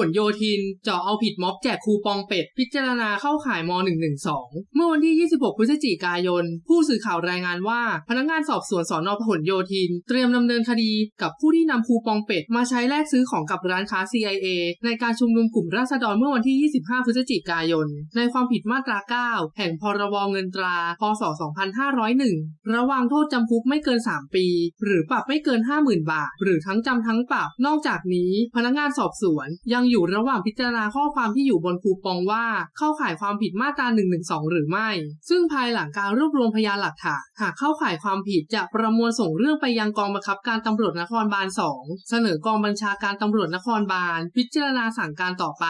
หลโยธินเจาะเอาผิดม็อบแจกคูปองเป็ด พิจารณาเข้าข่ายม .112 เมื่อวันที่ 26 พฤศจิกายน ผู้สื่อข่าวรายงานว่า พนักงานสอบสวนสอนอพหลโยธิน เตรียมดำเนินคดีกับผู้ที่นำคูปองเป็ด มาใช้แลกซื้อของกับร้านค้า CIA ในการชุมนุมกลุ่มราษฎรเมื่อวันที่ 25 พฤศจิกายน ในความผิดมาตรา 9 แห่งพรบเงินตรา พศ 2501 ระวางโทษจำคุกไม่เกิน 3 ปี หรือปรับไม่เกิน 50,000 บาท หรือทั้งจำทั้งปรับ นอกจากนี้พนักงานสอบสวนยังอยู่ระหว่างพิจารณาข้อความที่อยู่บนคูปองว่า เข้าข่ายความผิดมาตรา1นึหรือไม่ ซึ่งภายหลังการรวบรวมพยานหลักฐานหากเข้าข่ายความผิดจะประมวลส่งเรื่องไปยังกองบังคับการตำรวจนครบาล 2 เสนอกองบัญชาการตำรวจนครบาล พิจารณาสั่งการต่อไป